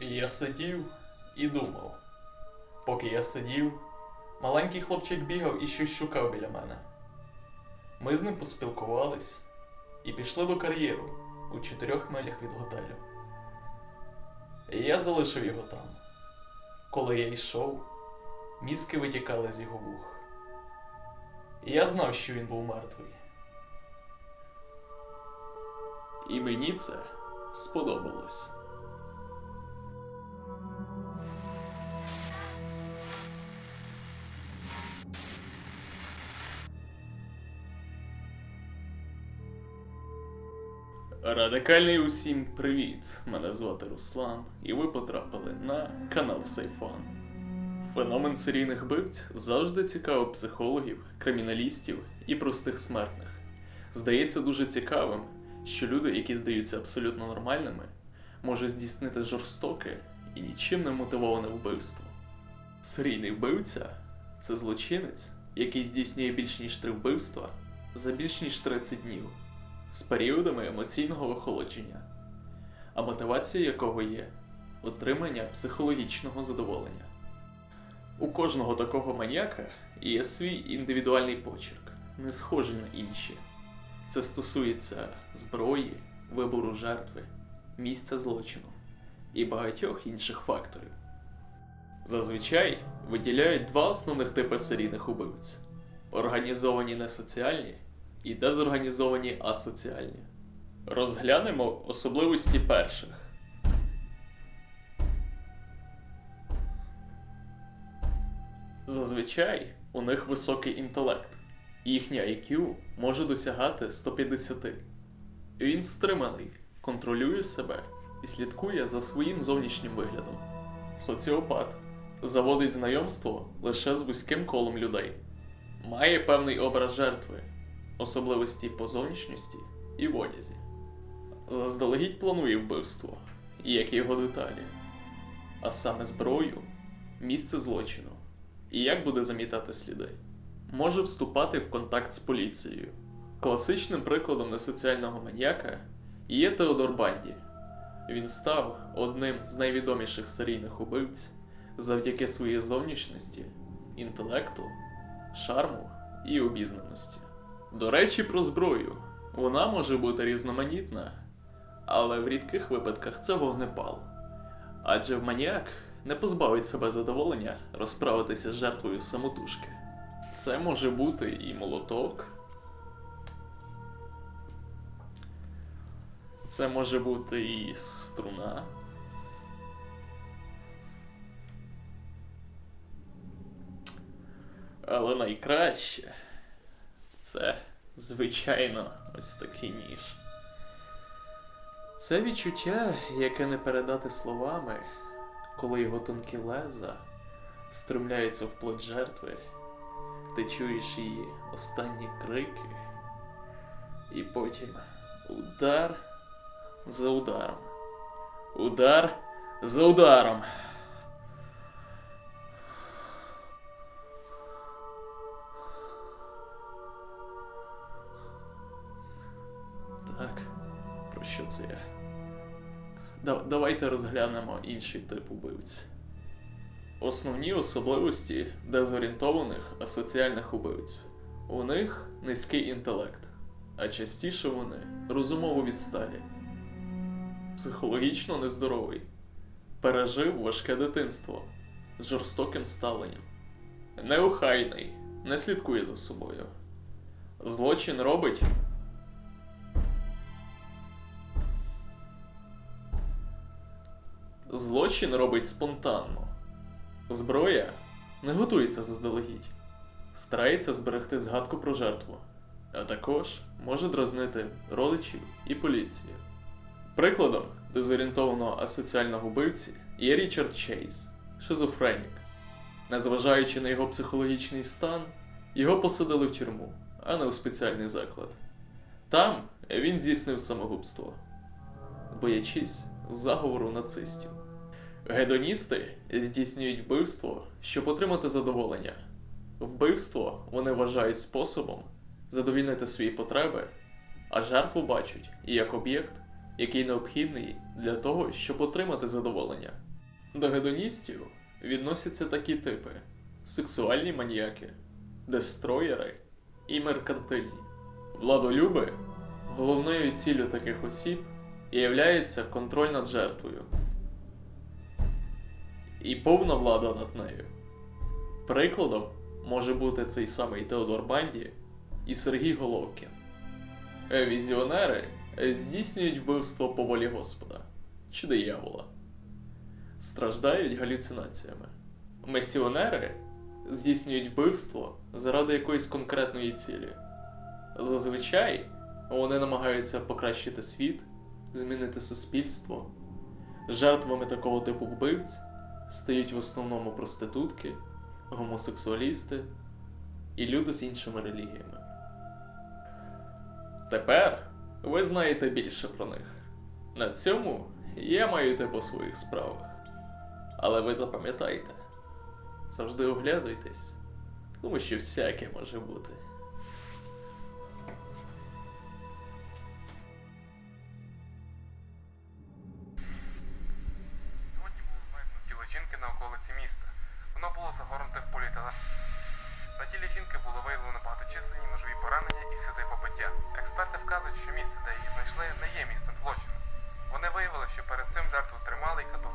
Я сидів і думав. Поки я сидів, маленький хлопчик бігав і щось шукав біля мене. Ми з ним поспілкувались і пішли до кар'єру у чотирьох милях від готелю. Я залишив його там. Коли я йшов, мізки витікали з його вух. Я знав, що він був мертвий. І мені це сподобалось. Радикальний усім привіт! Мене звати Руслан, і ви потрапили на канал Сайфон. Феномен серійних бивць завжди цікавив психологів, криміналістів і простих смертних. Здається дуже цікавим, що люди, які здаються абсолютно нормальними, можуть здійснити жорстоке і нічим не мотивоване вбивство. Серійний вбивця це злочинець, який здійснює більш ніж три вбивства за більш ніж 30 днів з періодами емоційного охолодження, а мотивація якого є отримання психологічного задоволення. У кожного такого маніяка є свій індивідуальний почерк, не схожий на інші. Це стосується зброї, вибору жертви, місця злочину і багатьох інших факторів. Зазвичай виділяють два основних типи серійних убивць: організовані несоціальні і дезорганізовані асоціальні. Розглянемо особливості перших. Зазвичай у них високий інтелект. Їхнє IQ може досягати 150. Він стриманий, контролює себе і слідкує за своїм зовнішнім виглядом. Соціопат заводить знайомство лише з вузьким колом людей, має певний образ жертви, особливості по зовнішності і в одязі. Заздалегідь планує вбивство, як і його деталі, а саме зброю, місце злочину і як буде замітати сліди. Може вступати в контакт з поліцією. Класичним прикладом несоціального маніяка є Теодор Банді. Він став одним з найвідоміших серійних убивць завдяки своїй зовнішності, інтелекту, шарму і обізнаності. До речі, про зброю. Вона може бути різноманітна, але в рідких випадках це вогнепал. Адже в маніяк не позбавить себе задоволення розправитися з жертвою самотужки. Це може бути і молоток. Це може бути і струна. Але найкраще це, звичайно, ось такий ніж. Це відчуття, яке не передати словами, коли його тонкі леза струмляються в плоть жертви, ти чуєш її останні крики, і потім удар за ударом. Удар за ударом. Що це? Давайте розглянемо інший тип убивць. Основні особливості дезорієнтованих асоціальних убивць. У них низький інтелект, а частіше вони розумово відсталі, психологічно нездоровий, пережив важке дитинство з жорстоким ставленням, неохайний, не слідкує за собою. Злочин робить Злочин робить спонтанно. Зброя не готується заздалегідь, старається зберегти згадку про жертву, а також може дразнити родичів і поліцію. Прикладом дезорієнтованого асоціального вбивці є Річард Чейз, шизофренік. Незважаючи на його психологічний стан, його посадили в тюрму, а не у спеціальний заклад. Там він здійснив самогубство, боячись заговору нацистів. Гедоністи здійснюють вбивство, щоб отримати задоволення. Вбивство вони вважають способом задовільнити свої потреби, а жертву бачать як об'єкт, який необхідний для того, щоб отримати задоволення. До гедоністів відносяться такі типи: сексуальні маніяки, дестроєри і меркантильні. Владолюби головною ціллю таких осіб являється контроль над жертвою і повна влада над нею. Прикладом може бути цей самий Теодор Банді і Сергій Головкін. Візіонери здійснюють вбивство по волі Господа чи диявола, страждають галюцинаціями. Місіонери здійснюють вбивство заради якоїсь конкретної цілі. Зазвичай вони намагаються покращити світ, змінити суспільство. Жертвами такого типу вбивць стають в основному проститутки, гомосексуалісти і люди з іншими релігіями. Тепер ви знаєте більше про них. На цьому я маю йти по своїх справах. Але ви запам'ятайте, завжди оглядуйтесь, тому що всяке може бути. околиці міста. Воно було загорнуте в поліетилен. На тілі жінки було виявлено багаточисленні ножові поранення і сліди побиття. Експерти вказують, що місце, де її знайшли, не є місцем злочину. Вони виявили, що перед цим жертву тримали і катували.